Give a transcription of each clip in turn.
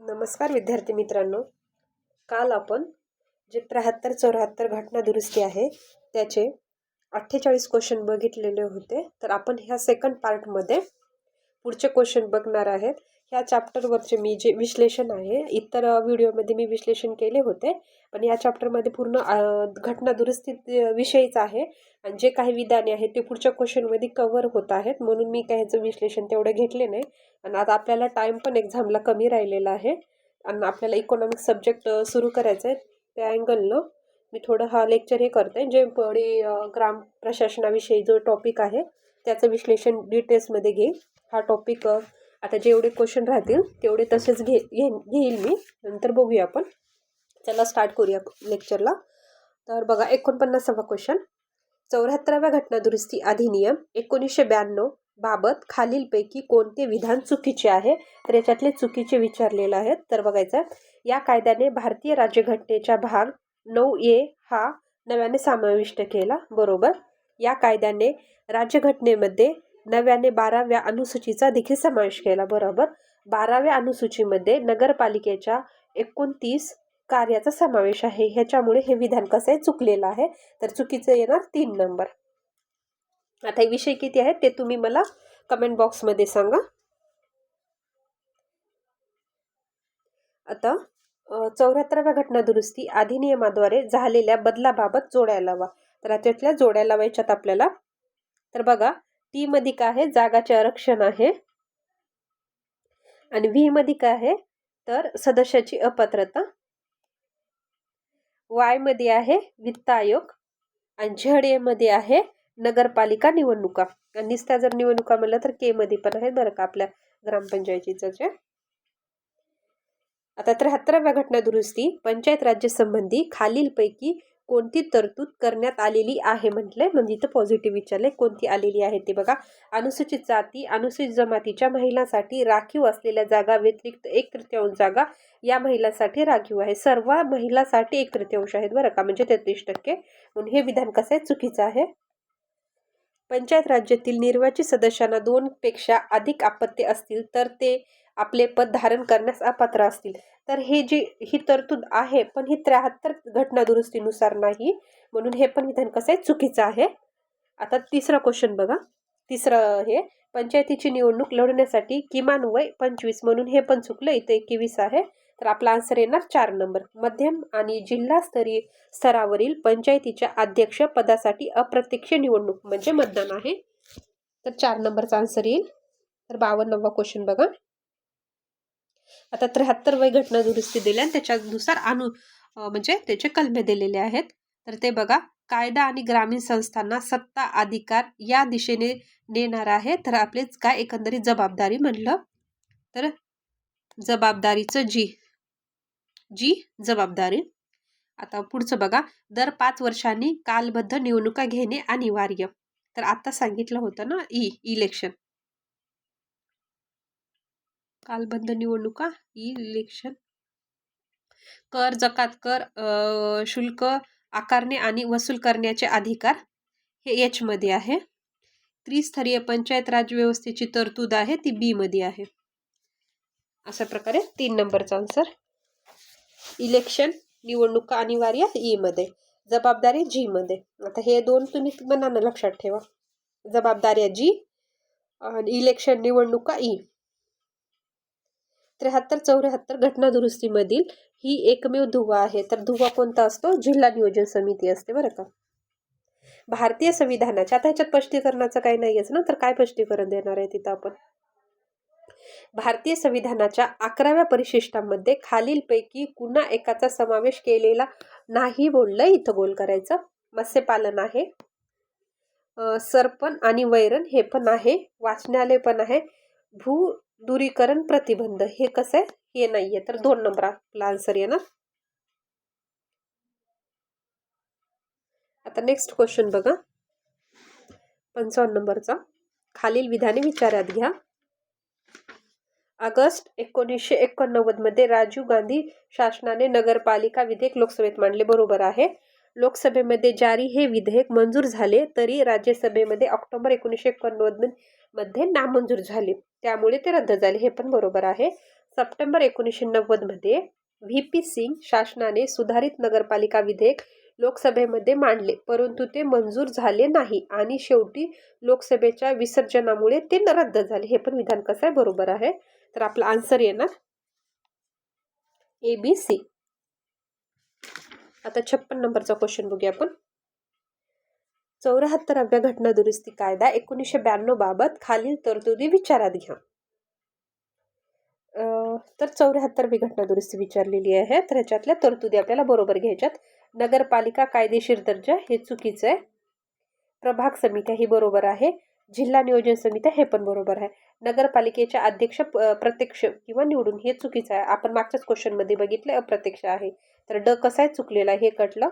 नमस्कार विद्यार्थी मित्रांनो. काल आपण जे त्र्याहत्तर चौऱ्याहत्तर घटना दुरुस्ती आहे त्याचे अठ्ठेचाळीस क्वेश्चन बघितलेले होते. तर आपण ह्या सेकंड पार्टमध्ये पुढचे क्वेश्चन बघणार आहेत. ह्या चॅप्टरवरचे मी जे विश्लेषण आहे इतर व्हिडिओमध्ये मी विश्लेषण केले होते. पण या चॅप्टरमध्ये पूर्ण घटना दुरुस्ती विषयीच आहे. आणि जे काही विधाने आहेत ते पुढच्या क्वेश्चनमध्ये कवर होत आहेत. म्हणून मी काही ह्याचं विश्लेषण तेवढं घेतले नाही. आणि आता आपल्याला टाईम पण एक्झामला कमी राहिलेला आहे. आणि आपल्याला इकॉनॉमिक सब्जेक्ट सुरू करायचं आहे त्या अँगलनं मी थोडं हा लेक्चर हे करते. जे पुढे ग्राम प्रशासनाविषयी जो टॉपिक आहे त्याचं विश्लेषण डिटेल्समध्ये घेईन. हा टॉपिक आता जेवढे क्वेश्चन राहतील तेवढे तसेच घे घे घेईल मी. नंतर बघूया आपण. चला स्टार्ट करूया लेक्चरला तर बघा एकोणपन्नासावा क्वेश्चन चौऱ्याहत्तराव्या घटनादुरुस्ती अधिनियम एकोणीसशे ब्याण्णव बाबत खालीलपैकी कोणते विधान चुकीचे आहे? तर याच्यातले चुकीचे विचारलेलं आहेत. तर बघायचं या कायद्याने भारतीय राज्यघटनेचा भाग नऊ ए हा नव्याने समाविष्ट केला. बरोबर? या कायद्याने राज्यघटनेमध्ये नव्याने बाराव्या अनुसूचीचा देखील समावेश केला बरोबर? बाराव्या अनुसूचीमध्ये नगरपालिकेच्या एकोणतीस कार्याचा समावेश आहे. ह्याच्यामुळे हे विधान कसं आहे? चुकलेलं आहे. तर चुकीचं येणार तीन नंबर. आता हे विषय किती आहेत ते तुम्ही मला कमेंट बॉक्समध्ये सांगा. आता चौऱ्याहत्तराव्या घटना दुरुस्ती अधिनियमाद्वारे झालेल्या बदलाबाबत जोड्या लावा. तर त्यातल्या जोड्या लावायच्यात आपल्याला. तर बघा टी मध्ये काय आहे जागाचे आरक्षण आहे. आणि व्ही मध्ये काय आहे तर सदस्याची अपात्रता. वायमध्ये आहे वित्त आयोग. आणि झेड ए मध्ये आहे नगरपालिका निवडणुका. आणि निस्ता जर निवडणुका म्हणलं तर के मध्ये पण आहे बरं का आपल्या ग्रामपंचायतीचं जे. आता त्र्याहत्तराव्या घटना दुरुस्ती पंचायत राज्य संबंधी खालीलपैकी कोणती तरतूद करण्यात आलेली आहे म्हटलंय? म्हणजे इथं पॉझिटिव्ह विचारले कोणती आलेली आहे ते बघा. अनुसूचित जाती अनुसूचित जमातीच्या महिलांसाठी राखीव असलेल्या जागा व्यतिरिक्त एक तृतीयांश जागा या महिलांसाठी राखीव आहे. सर्व महिलांसाठी एक तृतीयांश आहेत बरं का? म्हणजे तेहतीस टक्के. म्हणून हे विधान कसं आहे? चुकीचं आहे. पंचायत राज्यातील निर्वाचित सदस्यांना दोन पेक्षा अधिक आपत्ती असतील तर ते आपले पद धारण करण्यास अपात्र असतील. तर हे जी ही तरतूद आहे पण ही त्र्याहत्तर घटना दुरुस्तीनुसार नाही. म्हणून हे पण विधान कसं आहे? चुकीचं आहे. आता तिसरा क्वेश्चन बघा. तिसरं हे पंचायतीची निवडणूक लढवण्यासाठी किमान वय पंचवीस म्हणून हे पण चुकलं. इथं एकवीस आहे. तर आपला आन्सर येणार चार नंबर. मध्यम आणि जिल्हास्तरीय स्तरावरील पंचायतीच्या अध्यक्ष पदासाठी अप्रत्यक्ष निवडणूक म्हणजे मतदान आहे. तर चार नंबरचा आन्सर येईल. तर बावन्नवा क्वेश्चन बघा. आता त्र्याहत्तर वय घटना दुरुस्ती दिल्या आणि त्याच्यानुसार अनु म्हणजे त्याचे कलमे दिलेले आहेत. तर ते बघा कायदा आणि ग्रामीण संस्थांना सत्ता अधिकार या दिशेने नेणार आहे. तर आपलेच काय एकंदरीत जबाबदारी म्हणलं? तर जबाबदारीचं जी जी जबाबदारी. आता पुढचं बघा दर पाच वर्षांनी कालबद्ध निवडणुका घेणे अनिवार्य. तर आता सांगितलं होतं ना ई इलेक्शन. कालबद्ध निवडणुका ई इलेक्शन कर जकात कर शुल्क आकारणे आणि वसूल करण्याचे अधिकार हे एचमध्ये आहे. त्रिस्तरीय पंचायत राज व्यवस्थेची तरतूद आहे ती बीमध्ये आहे. अशा प्रकारे तीन नंबरचा आन्सर इलेक्शन निवडणुका अनिवार्य e ईमध्ये जबाबदारी जीमध्ये आता हे दोन तुम्ही मनानं लक्षात ठेवा. जबाबदाऱ्या जी आणि इलेक्शन निवडणुका ई त्र्याहत्तर चौऱ्याहत्तर घटना दुरुस्तीमधील ही एकमेव धुवा आहे. तर धुवा कोणता असतो? जिल्हा नियोजन समिती असते बरं का. भारतीय संविधानाच्या आता ह्याच्यात स्पष्टीकरणाचं काही नाहीच ना? तर काय स्पष्टीकरण देणार आहे तिथं आपण? भारतीय संविधानाच्या अकराव्या परिशिष्टामध्ये खालीलपैकी कुणा एकाचा समावेश केलेला नाही बोललं इथं गोल करायचं? मत्स्यपालन आहे. सरपण आणि वैरण हे पण आहे. वाचनालय पण आहे. भू दूरीकरण प्रतिबंध. हे कसं आहे? हे नाहीये. तर दोन नंबर आपला आन्सर येणार. आता नेक्स्ट क्वेश्चन बघा. पंचावन्न नंबरचा. खालील विधाने विचारात घ्या. ऑगस्ट एकोणीसशे एकोणनव्वदमध्ये राजीव गांधी शासनाने नगरपालिका विधेयक लोकसभेत मांडले. बरोबर आहे. लोकसभेमध्ये जारी हे विधेयक मंजूर झाले तरी राज्यसभेमध्ये ऑक्टोबर एकोणीसशे एकोणनव्वदमध्ये नामंजूर झाले. त्यामुळे ते रद्द झाले. हे पण बरोबर आहे. सप्टेंबर एकोणीसशे नव्वदमध्ये व्ही पी सिंग शासनाने सुधारित नगरपालिका विधेयक लोकसभेमध्ये मांडले. परंतु ते मंजूर झाले नाही आणि शेवटी लोकसभेच्या विसर्जनामुळे ते रद्द झाले. हे पण विधान कसं आहे? बरोबर आहे. तर आपला आन्सर येणार. ए बी सी आता छप्पन नंबरचा क्वेश्चन बघूया आपण. चौऱ्याहत्तराव्या घटना दुरुस्ती कायदा एकोणीसशे ब्याण्णव बाबत खालील तरतुदी विचारात घ्या. तर चौऱ्याहत्तरवी घटना दुरुस्ती विचारलेली आहे. तर ह्याच्यातल्या तरतुदी आपल्याला बरोबर घ्यायच्यात. नगरपालिका कायदेशीर दर्जा हे चुकीचं आहे. प्रभाग समित्या ही बरोबर आहे. जिल्हा नियोजन समित्या हे पण बरोबर आहे. नगरपालिकेच्या अध्यक्ष प्रत्यक्ष किंवा निवडून हे चुकीचं आहे. आपण मागच्याच क्वेश्चनमध्ये बघितलं अप्रत्यक्ष आहे. तर ड कसं आहे? चुकलेला आहे. हे कटलं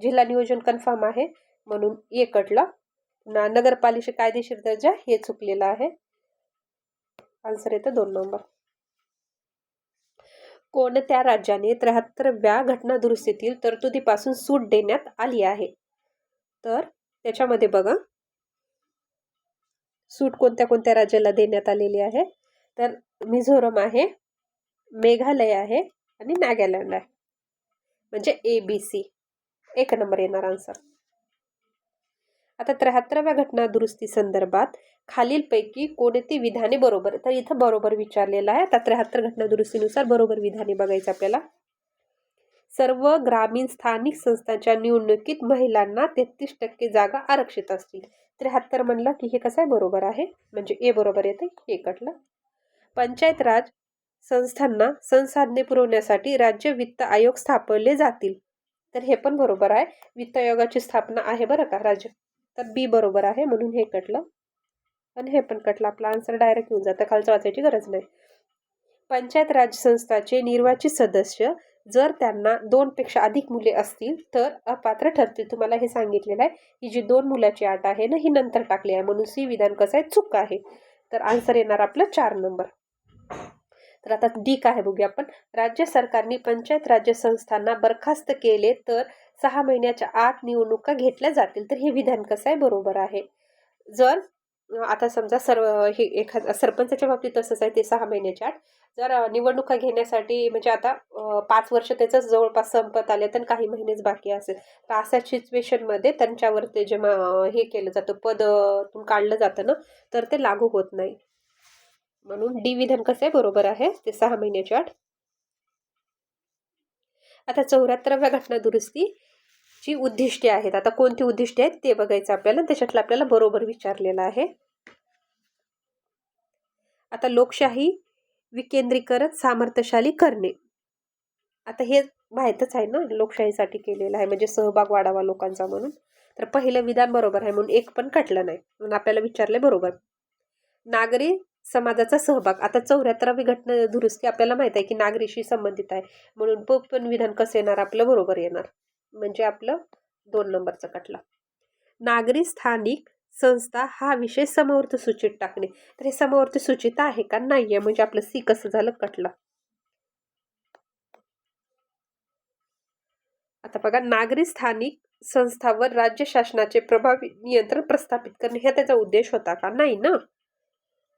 जिल्हा नियोजन कन्फर्म आहे. म्हणून एकटला पुन्हा ना नगरपालिका कायदेशीर दर्जा हे चुकलेलं आहे. आन्सर येतं दोन नंबर कोणत्या राज्याने त्र्याहत्तरव्या घटना दुरुस्तीतील तरतुदीपासून सूट देण्यात आली आहे? तर त्याच्यामध्ये बघा. सूट कोणत्या कोणत्या राज्याला देण्यात आलेली आहे? तर मिझोरम आहे मेघालय आहे आणि नागालँड आहे. म्हणजे ए बी सी एक नंबर येणार आन्सर आता त्र्याहत्तराव्या घटना दुरुस्ती संदर्भात खालीलपैकी कोणती विधाने बरोबर? तर इथं बरोबर विचारलेलं आहे. आता त्र्याहत्तर घटना दुरुस्तीनुसार बरोबर विधाने बघायचं आपल्याला. सर्व ग्रामीण स्थानिक संस्थांच्या निवडणुकीत महिलांना तेहतीस टक्के जागा आरक्षित असतील. त्र्याहत्तर म्हणलं की हे कसं आहे? बरोबर आहे. म्हणजे ए बरोबर येते हे कटलं. पंचायत राज संस्थांना संसाधने पुरवण्यासाठी राज्य वित्त आयोग स्थापवले जातील. तर हे पण बरोबर आहे. वित्त आयोगाची स्थापना आहे बरं का राज्य? तर बी बरोबर आहे म्हणून हे कटलं. आणि हे पण कटलं. आपला आन्सर डायरेक्ट येऊन जातं. खालचं वाचायची गरज नाही. पंचायत राज संस्थाचे निर्वाचित सदस्य जर त्यांना दोनपेक्षा अधिक मुले असतील तर अपात्र ठरतील. तुम्हाला हे सांगितलेलं आहे ही जी दोन मुलाची आट आहे ना ही नंतर टाकली आहे. म्हणून सी विधान कसं आहे? चूक आहे. तर आन्सर येणार आपलं चार नंबर तर आता डी काय आहे बघूया आपण. राज्य सरकारने पंचायत राज्य संस्थांना बरखास्त केले तर सहा महिन्याच्या आत निवडणुका घेतल्या जातील. तर हे विधान कसं आहे? बरोबर आहे. जर आता समजा सर्व हे एखाद सरपंचाच्या बाबतीत तसंच आहे ते सहा महिन्याच्या आत. जर निवडणुका घेण्यासाठी म्हणजे आता पाच वर्ष त्याचं जवळपास संपत आले तर काही महिनेच बाकी असेल. तर अशा सिच्युएशनमध्ये त्यांच्यावर ते जेव्हा हे केलं जातं पद काढलं जातं ना तर ते लागू होत नाही. म्हणून डी विधान कसं आहे? बरोबर आहे. ते सहा महिन्याच्या आठ आता चौऱ्याहत्तराव्या घटना दुरुस्ती. जी उद्दिष्टे आहेत आता कोणती उद्दिष्टे आहेत ते बघायचं आपल्याला. त्याच्यातलं आपल्याला बरोबर विचारलेलं आहे. आता लोकशाही विकेंद्रीकरण सामर्थ्यशाली करणे. आता हे माहीतच आहे ना लोकशाहीसाठी केलेलं आहे. म्हणजे सहभाग वाढावा लोकांचा म्हणून. तर पहिलं विधान बरोबर आहे म्हणून एक पण कटलं नाही. म्हणून आपल्याला विचारले बरोबर. नागरी समाजाचा सहभाग. आता चौऱ्याहत्तरावी घटना दुरुस्ती आपल्याला माहीत आहे की नागरीशी संबंधित आहे. म्हणून पण विधान कसं येणार? आपलं बरोबर येणार. म्हणजे आपलं दोन नंबरचं कटला. नागरी स्थानिक संस्था हा विषय समवर्त सूचित टाकणे. तर हे समवर्ती सूचित आहे का? नाही आहे म्हणजे आपलं सी कसं झालं? कटला. आता बघा नागरी स्थानिक संस्थावर राज्य शासनाचे प्रभावी नियंत्रण प्रस्थापित करणे हे त्याचा उद्देश होता का? नाही ना?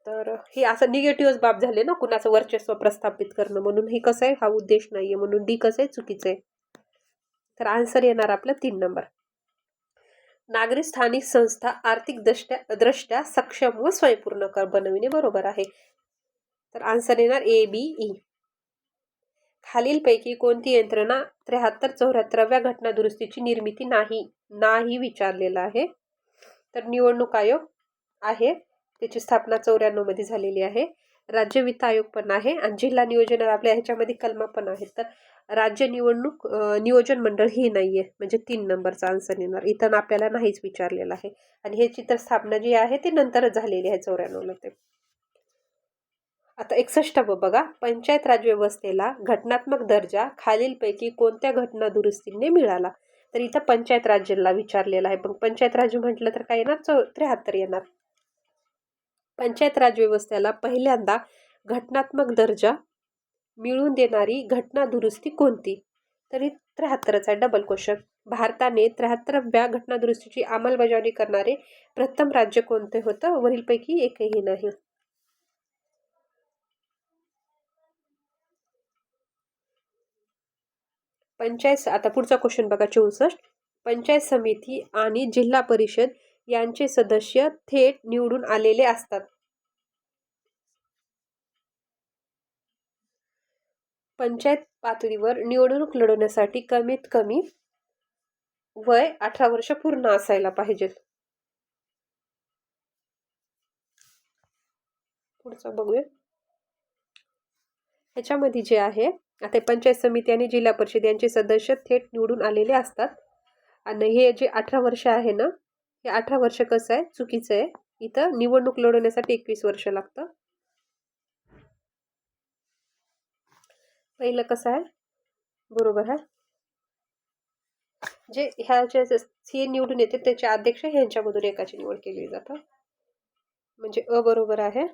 तर हे असं निगेटिव्ह बाब झाले ना कुणाचं वर्चस्व प्रस्थापित करणं म्हणून. हे कसं आहे? हा उद्देश नाही आहे म्हणून. डी कसं आहे? चुकीचं आहे. तर आन्सर येणार आपलं तीन नंबर. नागरी स्थानिक संस्था आर्थिक दृष्ट्या दृष्ट्या सक्षम व स्वयंपूर्ण कर बनविणे बरोबर आहे. तर आन्सर येणार ए बी ई खालीलपैकी कोणती यंत्रणा त्र्याहत्तर चौऱ्याहत्तराव्या घटना दुरुस्तीची निर्मिती नाही नाही विचारलेला आहे? तर निवडणूक आयोग आहे. त्याची स्थापना चौऱ्याण्णवमध्ये झालेली आहे. राज्य वित्त आयोग पण आहे आणि जिल्हा नियोजन आपल्या ह्याच्यामध्ये कलमा पण आहेत. तर राज्य निवडणूक नियोजन मंडळ ही नाही आहे म्हणजे तीन नंबरचा आन्सर येणार. इथं आपल्याला नाहीच विचारलेलं आहे. आणि हे चित्र स्थापना जी आहे ती नंतरच झालेली आहे चौऱ्याण्णवला ते. आता एकसष्ट बघा. पंचायत राज व्यवस्थेला घटनात्मक दर्जा खालीलपैकी कोणत्या घटना दुरुस्तीने मिळाला? तर इथं पंचायत राज्याला विचारलेला आहे. पण पंचायत राज म्हटलं तर काय येणार? चौ त्र्याहत्तर येणार. पंचायत राज व्यवस्थेला पहिल्यांदा घटनात्मक दर्जा मिळवून देणारी घटना दुरुस्ती कोणती? तरी त्र्याहत्तरचा डबल क्वेश्चन भारताने त्र्याहत्तरव्या घटनादुरुस्तीची अंमलबजावणी करणारे प्रथम राज्य कोणते होतं? वरीलपैकी एकही नाही. पंचायत आता पुढचा क्वेश्चन बघा चौसष्ट. पंचायत समिती आणि जिल्हा परिषद यांचे सदस्य थेट निवडून आलेले असतात. पंचायत पातळीवर निवडणूक लढवण्यासाठी कमीत कमी वय अठरा वर्ष पूर्ण असायला पाहिजेत. पुढचं बघूया. ह्याच्यामध्ये जे आहे आता पंचायत समिती आणि जिल्हा परिषद यांचे सदस्य थेट निवडून आलेले असतात. आणि हे जे अठरा वर्ष आहे ना हे अठरा वर्ष कसं आहे? चुकीचं आहे. इथं निवडणूक लढवण्यासाठी एकवीस वर्ष लागतं. पहिलं कसं आहे? बरोबर आहे. जे ह्या जे हे निवडून येते त्याचे अध्यक्ष ह्यांच्यामधून एकाची निवड केली जातं. म्हणजे अ बरोबर आहे.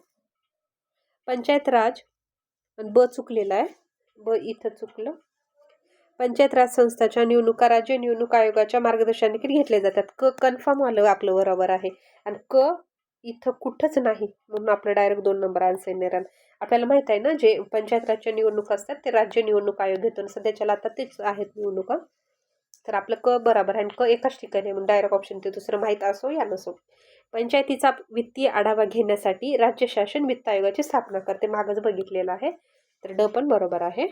पंचायत राज ब चुकलेला आहे. ब इथं चुकलं. पंचायत राज संस्थाच्या निवडणुका राज्य निवडणूक आयोगाच्या मार्गदर्शनाखाली घेतल्या जातात. क कन्फर्म आलं आपलं बरोबर आहे. आणि क इथं कुठंच नाही म्हणून आपलं डायरेक्ट दोन नंबर आन्सर येणार आपल्याला माहीत आहे ना जे पंचायत राज्य निवडणूक असतात ते राज्य निवडणूक आयोग घेतो. सध्याच्याला आता तेच आहेत निवडणुका. तर आपलं क बरोबर आहे आणि क एकाच ठिकाणी म्हणून डायरेक्ट ऑप्शन ते दुसरं माहीत असो या नसो. पंचायतीचा वित्तीय आढावा घेण्यासाठी राज्य शासन वित्त आयोगाची स्थापना करते. मागच बघितलेलं आहे. तर ड पण बरोबर आहे.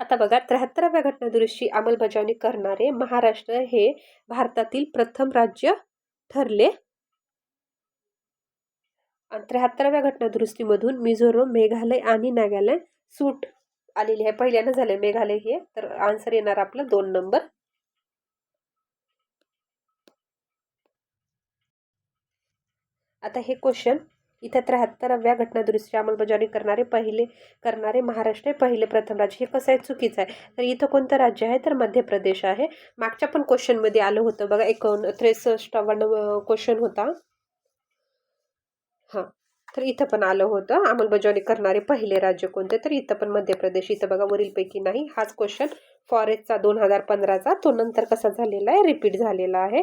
आता बघा त्र्याहत्तराव्या घटनादुरुस्ती अंमलबजावणी करणारे महाराष्ट्र हे भारतातील प्रथम राज्य ठरले. आणि त्र्याहत्तराव्या घटनादुरुस्तीमधून मिझोरम मेघालय आणि नागालँड सूट आलेली आहे. पहिल्यानं झाले मेघालय हे तर आन्सर येणार आपलं दोन नंबर आता हे क्वेश्चन इथं त्र्याहत्तराव्या घटनादुरुस्ती अंमलबजावणी करणारे पहिले करणारे महाराष्ट्र पहिले प्रथम राज्य. हे कसं आहे? चुकीचं आहे. तर इथं कोणतं राज्य आहे? तर मध्य प्रदेश आहे. मागच्या पण क्वेश्चनमध्ये आलं होतं बघा. एकोण त्रेसष्टावन्न क्वेश्चन होता. हां. तर इथं पण आलं होतं. अंमलबजावणी करणारे पहिले राज्य कोणते? तर इथं पण मध्य प्रदेश. इथं बघा वरीलपैकी नाही. हाच क्वेश्चन फॉरेस्टचा दोन हजार पंधराचा. तो नंतर कसा झालेला आहे? रिपीट झालेला आहे.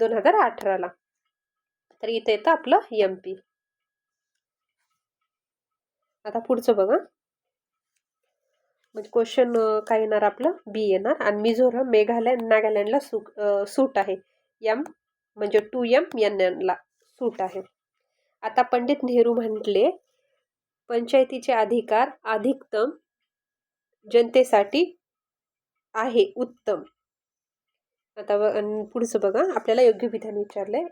दोन हजार अठराला. तर इथं येतं आपलं एम पी आता पुढचं बघा. म्हणजे क्वेश्चन काय येणार आपलं? बी येणार. आणि मिझोरम मेघालय नागालँडला सु सूट आहे. यम म्हणजे टू यम यन एनला सूट आहे. आता पंडित नेहरू म्हटले पंचायतीचे अधिकार अधिकतम जनतेसाठी आहे उत्तम. आता पुढचं बघा. आपल्याला योग्य विधान विचारलंय.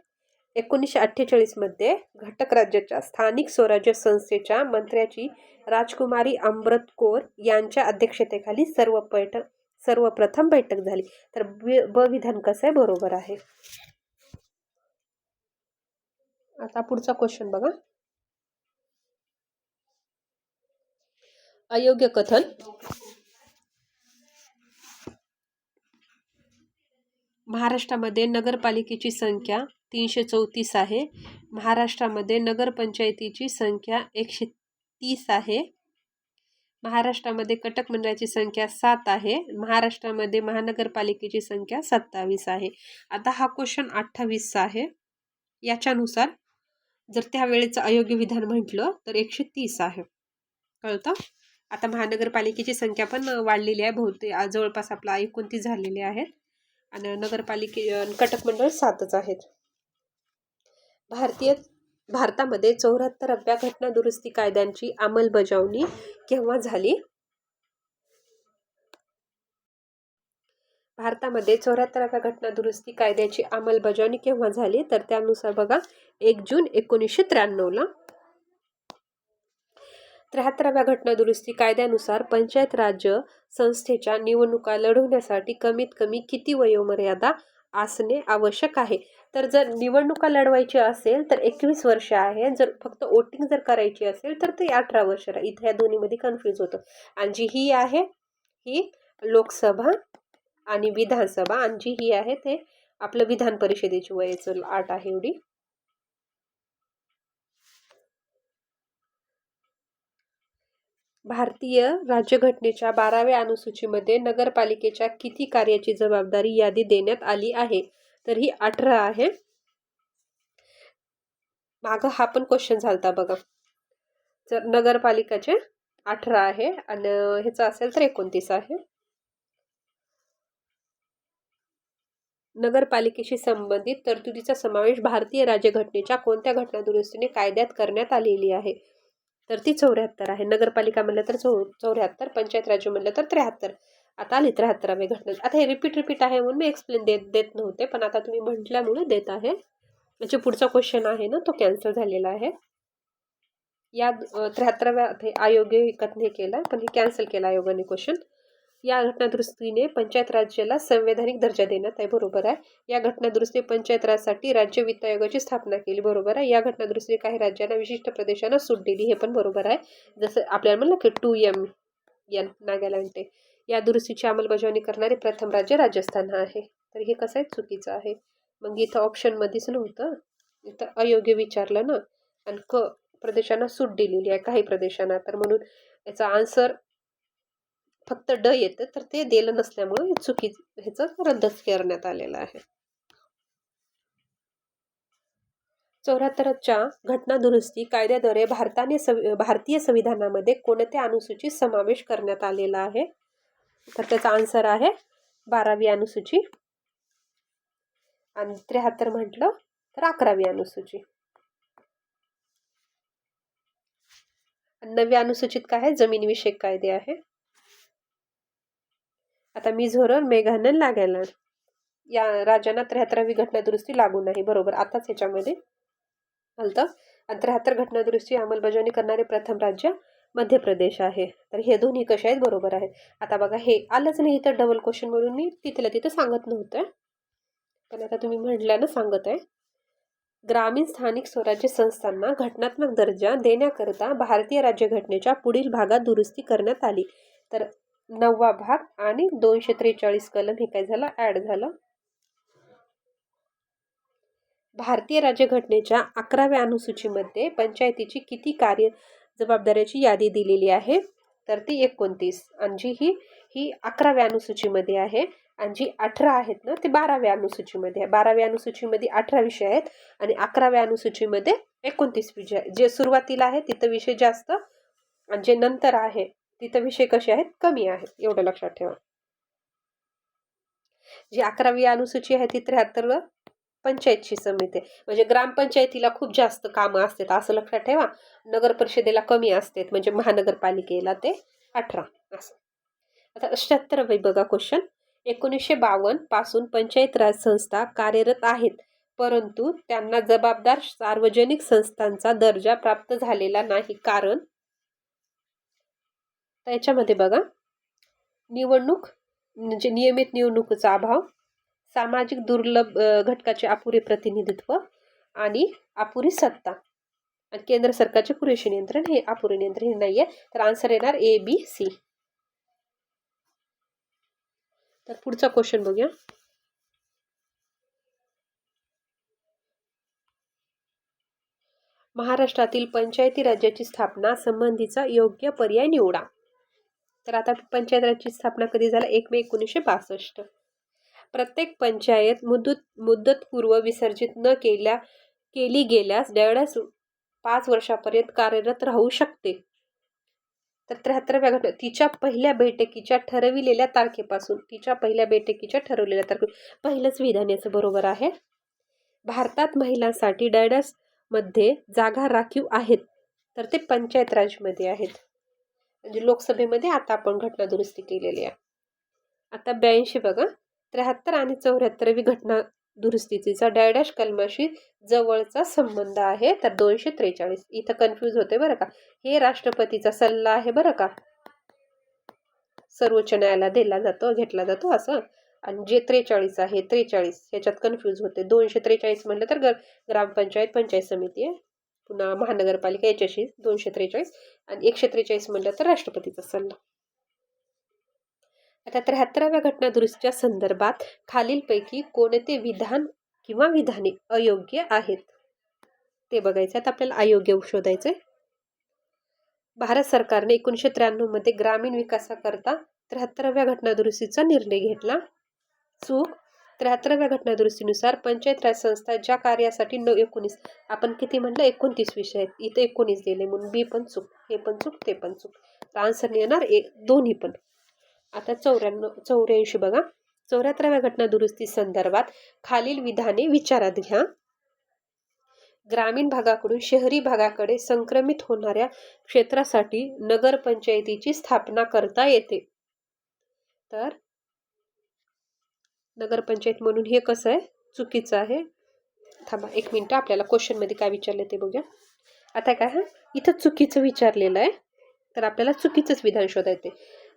एकोणीसशे अठ्ठेचाळीसमध्ये घटक राज्याच्या स्थानिक स्वराज्य संस्थेच्या मंत्र्याची राजकुमारी अमृत कौर यांच्या अध्यक्षतेखाली सर्व बैठक सर्वप्रथम बैठक झाली. तर ब विधान कसं आहे? बरोबर आहे. आता पुढचा क्वेश्चन बघा. अयोग्य कथन. महाराष्ट्रामध्ये नगरपालिकेची संख्या तीनशे चौतीस आहे. महाराष्ट्रामध्ये नगरपंचायतीची संख्या एकशे तीस आहे. महाराष्ट्रामध्ये कटक मंडळाची संख्या सात आहे. महाराष्ट्रामध्ये महानगरपालिकेची संख्या सत्तावीस आहे. आता हा क्वेश्चन अठ्ठावीसचा आहे. याच्यानुसार जर त्या वेळेचं अयोग्य विधान म्हटलं तर एकशे तीस आहे. कळतं? आता महानगरपालिकेची संख्या पण वाढलेली आहे. बहुतेक जवळपास आपला एकोणतीस झालेले आहेत. आणि नगरपालिके कटक मंडळ सातच आहेत. भारतीय भारतामध्ये चौऱ्याहत्तराव्या घटना दुरुस्ती कायद्यांची अंमलबजावणी केव्हा झाली? भारतामध्ये चौऱ्याहत्तराव्या घटना दुरुस्ती कायद्याची अंमलबजावणी केव्हा झाली? तर त्यानुसार बघा एक जून एकोणीसशे त्र्याण्णवला त्र्याहत्तराव्या घटना दुरुस्ती कायद्यानुसार पंचायत राज्य संस्थेच्या निवडणुका लढवण्यासाठी कमीत कमी किती वयोमर्यादा असणे आवश्यक आहे. तर जर निवडणुका लढवायची असेल तर एकवीस वर्ष आहे. जर फक्त वोटिंग जर करायची असेल तर ते अठरा वर्ष इथे या दोन्हीमध्ये कन्फ्यूज होतं. आणि जी ही आहे ही लोकसभा आणि विधानसभा. आणि जी ही आहे ते आपलं विधान परिषदेची वयाचं आठ आहे एवढी. भारतीय राज्यघटनेच्या बाराव्या अनुसूचीमध्ये नगरपालिकेच्या किती कार्याची जबाबदारी यादी देण्यात आली आहे? तर ही अठरा आहे. मागं हा पण क्वेश्चन झालता बघा. तर नगरपालिकाचे अठरा आहे आणि ह्याचा असेल तर एकोणतीस आहे. नगरपालिकेशी संबंधित तरतुदीचा समावेश भारतीय राज्यघटनेच्या कोणत्या घटनादुरुस्तीने कायद्यात करण्यात आलेली आहे? तर ती चौऱ्याहत्तर आहे. नगरपालिका म्हणलं तर चौ चौऱ्याहत्तर पंचायत राज्य म्हणलं तर त्र्याहत्तर. आता आली त्र्याहत्तरावे घटना. आता हे रिपीट रिपीट आहे म्हणून मी एक्सप्लेन देत देत नव्हते पण आता तुम्ही म्हटल्यामुळे देत आहे. म्हणजे पुढचा क्वेश्चन आहे ना तो कॅन्सल झालेला आहे. या त्र्याहत्तराव्या हे आयोग विकत नाही केला पण हे कॅन्सल केला आयोगाने क्वेश्चन या घटनादुरुस्तीने पंचायत राज्याला संवैधानिक दर्जा देण्यात आहे बरोबर आहे. या घटनादुरुस्तीने पंचायत राजसाठी राज्य वित्त आयोगाची स्थापना केली बरोबर आहे. या घटनादुरुस्तीने काही राज्यांना विशिष्ट प्रदेशांना सूट दिली हे पण बरोबर आहे. जसं आपल्याला म्हणलं की टू एम एन नागालँड ते या दुरुस्तीची अंमलबजावणी करणारे प्रथम राज्य राजस्थान आहे. तर हे कसं आहे? चुकीचं आहे. मग इथं ऑप्शनमध्येच नव्हतं. इथं अयोग्य विचारलं ना. आणि क प्रदेशांना सूट दिलेली आहे काही प्रदेशांना. तर म्हणून याचा आन्सर फक्त ड येतं तर ते दिलं नसल्यामुळे चुकी ह्याचं रद्दच करण्यात आलेलं आहे. चौऱ्याहत्तरच्या घटना दुरुस्ती कायद्याद्वारे भारताने सवि भारतीय संविधानामध्ये कोणत्या अनुसूचित समावेश करण्यात आलेला आहे? तर त्याचा आन्सर आहे बारावी अनुसूची. आणि त्र्याहत्तर म्हटलं तर अकरावी अनुसूची. नव्या अनुसूचित काय आहे? जमीनविषयक कायदे आहे. आता मिझोरम मेघानन लागायला. या राज्यांना त्र्याहत्तरावी घटनादुरुस्ती लागू नाही बरोबर? आताच ह्याच्यामध्ये आलतं. आणि त्र्याहत्तर घटनादुरुस्ती अंमलबजावणी करणारे प्रथम राज्य मध्य प्रदेश आहे. तर हे दोन्ही कसे आहेत? बरोबर आहेत. आता बघा हे आलंच नाही तर डबल क्वेश्चन म्हणून. मी तिथल्या तिथं सांगत नव्हतं. पण आता तुम्ही म्हटल्यानं सांगत आहे ग्रामीण स्थानिक स्वराज्य संस्थांना घटनात्मक दर्जा देण्याकरता भारतीय राज्यघटनेच्या पुढील भागात दुरुस्ती करण्यात आली. तर नववा भाग आणि दोनशे त्रेचाळीस कलम हे काय झालं? ॲड झालं. भारतीय राज्यघटनेच्या अकराव्या अनुसूचीमध्ये पंचायतीची किती कार्य जबाबदाऱ्याची यादी दिलेली आहे? तर ती एकोणतीस. आणि जी ही ही अकराव्या अनुसूचीमध्ये आहे. आणि जी अठरा आहेत ना? ते बाराव्या अनुसूचीमध्ये आहे. बाराव्या अनुसूचीमध्ये अठरा विषय आहेत आणि अकराव्या अनुसूचीमध्ये एकोणतीस विषय जे सुरुवातीला आहे तिथं विषय जास्त आणि जे नंतर आहे तिथं विषय कसे आहेत? कमी आहेत एवढं लक्षात ठेवा. जी अकरावी अनुसूची आहे ती त्र्याहत्तर पंचायतची समिती म्हणजे ग्रामपंचायतीला खूप जास्त कामं असतात असं लक्षात ठेवा. नगर परिषदेला कमी असतात म्हणजे महानगरपालिकेला ते अठरा असं. आता अठ्याहत्तरावी बघा क्वेश्चन एकोणीसशे बावन्नपासून पंचायत राज संस्था कार्यरत आहेत परंतु त्यांना जबाबदार सार्वजनिक संस्थांचा दर्जा प्राप्त झालेला नाही. कारण तर याच्यामध्ये बघा निवडणूक म्हणजे नियमित निवडणुकीचा अभाव सामाजिक दुर्लभ घटकाचे अपुरे प्रतिनिधित्व आणि अपुरी सत्ता. आणि केंद्र सरकारचे पुरेसे नियंत्रण हे अपुरे नियंत्रण हे नाही आहे तर आन्सर येणार ए बी सी तर पुढचा क्वेश्चन बघूया. महाराष्ट्रातील पंचायती राज्याची स्थापना संबंधीचा योग्य पर्याय निवडा. तर आता पंचायत राजची स्थापना कधी झाला? एक मे एकोणीसशे बासष्ट. प्रत्येक पंचायत मुदत मुदतपूर्व विसर्जित न केल्या केली गेल्यास डेवढ्याच पाच वर्षापर्यंत कार्यरत राहू शकते. तर त्र्याहत्तराव्या घटना तिच्या पहिल्या बैठकीच्या ठरविलेल्या तारखेपासून तिच्या पहिल्या बैठकीच्या ठरवलेल्या तारखे पहिलंच विधान याचं बरोबर आहे. भारतात महिलांसाठी मध्ये जागा राखीव आहेत. तर ते पंचायत राजमध्ये आहेत. म्हणजे लोकसभेमध्ये आता आपण घटना दुरुस्ती केलेली आहे. आता ब्याऐंशी बघा त्र्याहत्तर आणि चौऱ्याहत्तरवी घटना दुरुस्तीचा डॅडॅश कलमाशी जवळचा संबंध आहे. तर दोनशे त्रेचाळीस. इथं कन्फ्यूज होते बरं का? हे राष्ट्रपतीचा सल्ला आहे बरं का? सर्वोच्च न्यायालयाला दिला जातो घेतला जातो असं. आणि जे त्रेचाळीस आहे त्रेचाळीस ह्याच्यात कन्फ्यूज होते दोनशे त्रेचाळीस म्हटलं तर ग ग्रामपंचायत पंचायत समिती आहे. पुन्हा महानगरपालिका याच्याशी दोनशे त्रेचाळीस आणि एकशे त्रेचाळीस म्हणलं तर राष्ट्रपतीचा सल्ला. आता त्र्याहत्तराव्या घटनादुरुस्तीच्या संदर्भात खालीलपैकी कोणते विधान किंवा विधाने अयोग्य आहेत? ते बघायचं आता आपल्याला अयोग्य शोधायचं आहे. भारत सरकारने एकोणीसशे त्र्याण्णवमध्ये ग्रामीण विकासाकरता त्र्याहत्तराव्या घटनादुरुस्तीचा निर्णय घेतला. चूक त्र्याहत्तराव्या घटनादुरुस्तीनुसार पंचायत राज संस्था ज्या कार्यासाठी नऊ एकोणीस आपण किती म्हटलं? एकोणतीस विषय आहेत. इथं एकोणीस दिले. म्हणून बी पण चूक हे पण चूक ते पण चूक. तर आन्सर येणार ए दोन्ही पण. आता चौऱ्याण्णव चौऱ्याऐंशी बघा. चौऱ्याहत्तराव्या घटना दुरुस्ती संदर्भात खालील विधाने विचारात घ्या. ग्रामीण भागाकडून शहरी भागाकडे संक्रमित होणाऱ्या क्षेत्रासाठी नगरपंचायतीची स्थापना करता येते. तर नगरपंचायत म्हणून हे कसं आहे? चुकीचं आहे. थांबा एक मिनटं. आपल्याला क्वेश्चनमध्ये काय विचारलं ते बघूया. आता काय हां? इथं चुकीचं विचारलेलं आहे. तर आपल्याला चुकीचंच विधान शोधायचं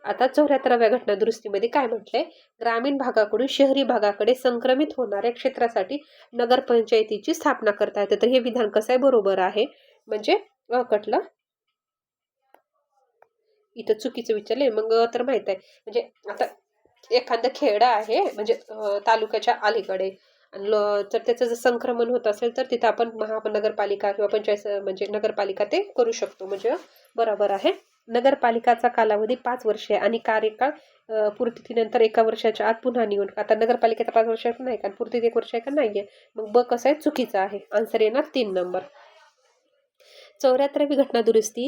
आता चौऱ्याहत्तराव्या घटना दुरुस्तीमध्ये काय म्हटलंय? ग्रामीण भागाकडून शहरी भागाकडे संक्रमित होणाऱ्या क्षेत्रासाठी नगरपंचायतीची स्थापना करता येते. तर हे विधान कसं आहे? बरोबर आहे. म्हणजे कटलं. इथं चुकीचं विचारले मग तर माहीत आहे. म्हणजे आता एखादं खेडं आहे म्हणजे तालुक्याच्या अलीकडे. आणि तर त्याचं जर संक्रमण होत असेल तर तिथं आपण महानगरपालिका किंवा पंचायत म्हणजे नगरपालिका ते करू शकतो. म्हणजे बरोबर आहे. नगरपालिकाचा कालावधी पाच वर्षे आणि कार्यकाळ पूर्तीनंतर एका वर्षाच्या आत पुन्हा निवडणूक आता नगरपालिकेचा पाच वर्ष नाही? का पूर्ती एक वर्ष आहे का नाही आहे मग ब कसं आहे चुकीचं आहे. आन्सर येणार तीन नंबर चौऱ्याहत्तरावी घटना दुरुस्ती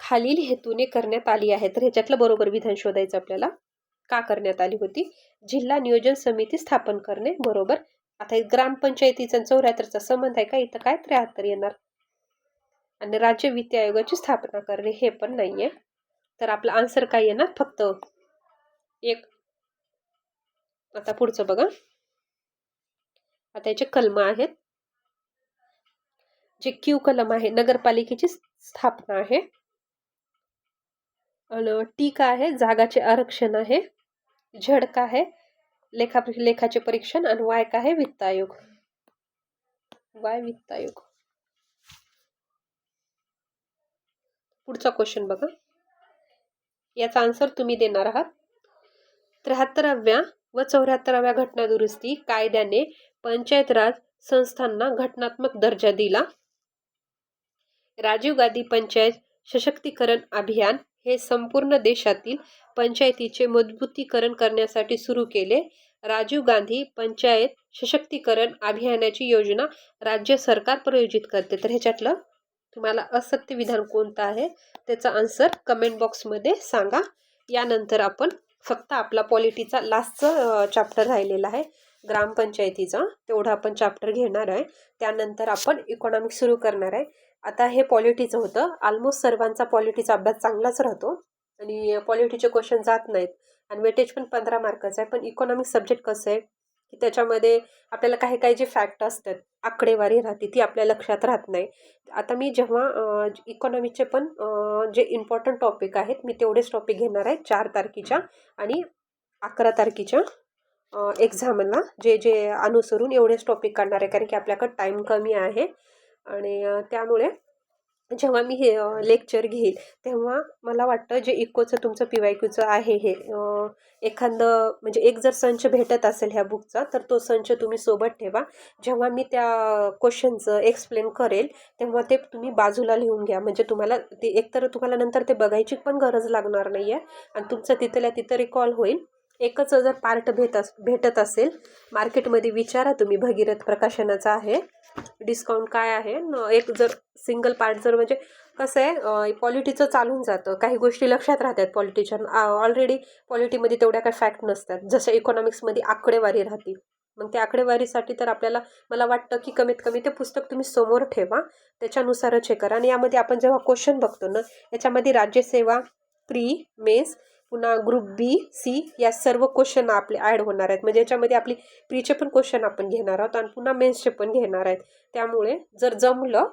खालील हेतूने करण्यात आली आहे. तर ह्याच्यातलं बरोबर विधान शोधायचं आपल्याला. का करण्यात आली होती? जिल्हा नियोजन समिती स्थापन करणे बरोबर? आता ग्रामपंचायतीचा चौऱ्याहत्तरचा संबंध आहे का? इथं काय त्र्याहत्तर येणार? आणि राज्य वित्त आयोगाची स्थापना करणे हे पण नाही आहे तर आपला आन्सर काय येणार? फक्त एक. आता पुढचं बघा. आता याचे कलम आहेत. जे क्यू कलम आहे नगरपालिकेची स्थापना आहे. टीका आहे जागाचे आरक्षण आहे झड आहे लेखा लेखाचे परीक्षण आणि वाय का आहे वित्त आयोग. वाय वित्त आयोग. पुढचा क्वेश्चन बघा. याचा आन्सर तुम्ही देणार आहात. त्र्याहत्तराव्या व चौऱ्याहत्तराव्या घटना दुरुस्ती कायद्याने पंचायत राज संस्थांना घटनात्मक दर्जा दिला. राजीव गांधी पंचायत सशक्तीकरण अभियान हे संपूर्ण देशातील पंचायतीचे मजबूतीकरण करण्यासाठी सुरू केले. राजीव गांधी पंचायत सशक्तीकरण अभियानाची योजना राज्य सरकार प्रयोजित करते. तर ह्याच्यातलं तुम्हाला असत्य विधान कोणतं आहे? त्याचा आन्सर कमेंट बॉक्समध्ये सांगा. यानंतर आपण फक्त आपला पॉलिटीचा लास्टचं चॅप्टर राहिलेला आहे. ग्रामपंचायतीचा तेवढा आपण चॅप्टर घेणार आहे. त्यानंतर आपण इकॉनॉमिक्स सुरू करणार आहे. आता हे पॉलिटीचं होतं. ऑलमोस्ट सर्वांचा पॉलिटीचा अभ्यास चांगलाच राहतो. आणि पॉलिटीचे क्वेश्चन जात नाहीत. आणि वेटेज पण पंधरा मार्काचं आहे. पण इकॉनॉमिक सब्जेक्ट कसं आहे? की त्याच्यामध्ये आपल्याला काही काही जे फॅक्ट असतात आकडेवारी राहते ती आपल्या लक्षात राहत नाही. आता मी जेव्हा इकॉनॉमीचे पण जे इम्पॉर्टंट टॉपिक आहेत मी तेवढेच टॉपिक घेणार आहे. चार तारखेच्या आणि अकरा तारखेच्या. एक्झामला जे जे अनुसरून एवढेच टॉपिक काढणार आहे कारण की आपल्याकडं टाईम कमी आहे. आणि त्यामुळे जेव्हा मी हे लेक्चर घेईल तेव्हा मला वाटतं जे इकोचं तुमचं पी वाय क्यूचं आहे हे एखादं म्हणजे एक जर संच भेटत असेल ह्या बुकचा तर तो संच तुम्ही सोबत ठेवा. जेव्हा मी त्या क्वेश्चनचं एक्सप्लेन करेल तेव्हा ते तुम्ही बाजूला लिहून घ्या. म्हणजे तुम्हाला ते एकतर तुम्हाला नंतर ते बघायची पण गरज लागणार नाही आहे आणि तुमचं तिथल्या तिथं रिकॉल होईल. एकच जर पार्ट भेट भेटत असेल मार्केटमध्ये विचारा तुम्ही भगीरथ प्रकाशनाचा आहे. डिस्काउंट काय आहे? एक जर सिंगल पार्ट जर म्हणजे कसं आहे पॉलिटीचं चालून जातं. काही गोष्टी लक्षात राहतात पॉलिटिशियन ऑलरेडी पॉलिटीमध्ये तेवढ्या काही फॅक्ट नसतात. जसं इकॉनॉमिक्समध्ये आकडेवारी राहते. मग त्या आकडेवारीसाठी तर आपल्याला मला वाटतं की कमीत कमी ते पुस्तक तुम्ही समोर ठेवा. त्याच्यानुसारच हे करा. आणि यामध्ये आपण जेव्हा क्वेश्चन बघतो ना याच्यामध्ये राज्यसेवा प्री मेन्स पुन्हा ग्रुप बी सी या सर्व क्वेश्चन आपले ॲड होणार आहेत. म्हणजे याच्यामध्ये आपली प्रीचे पण क्वेश्चन आपण घेणार आहोत आणि पुन्हा मेन्सचे पण घेणार आहेत. त्यामुळे जर जमलं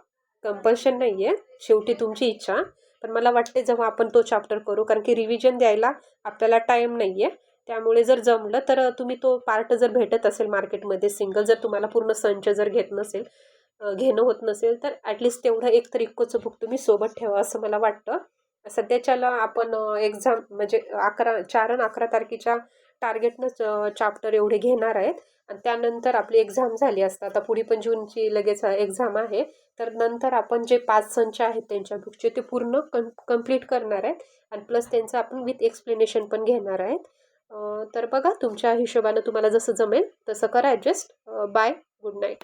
कंपल्शन नाही आहे शेवटी तुमची इच्छा. पण मला वाटते जेव्हा आपण तो चॅप्टर करू कारण की रिव्हिजन द्यायला आपल्याला टाईम नाही आहे त्यामुळे जर जमलं तर तुम्ही तो पार्ट जर भेटत असेल मार्केटमध्ये सिंगल जर तुम्हाला पूर्ण संच जर घेत नसेल घेणं होत नसेल तर ॲटलिस्ट तेवढं एक तर इक्कोचं बुक तुम्ही सोबत ठेवा असं मला वाटतं. सध्याच्याला आपण एक्झाम म्हणजे अकरा चार आणि अकरा तारखेच्या टार्गेटनंच चॅप्टर एवढे घेणार आहेत. आणि त्यानंतर आपली एक्झाम झाली असतं आता पुढे पण जूनची लगेच एक्झाम आहे. तर नंतर आपण जे पाच संच आहेत त्यांच्या बुकचे ते पूर्ण कं कंप्लीट करणार आहेत. आणि प्लस त्यांचं आपण विथ एक्सप्लेनेशन पण घेणार आहेत. तर बघा तुमच्या हिशोबानं तुम्हाला जसं जमेल तसं करा. Adjust bye good night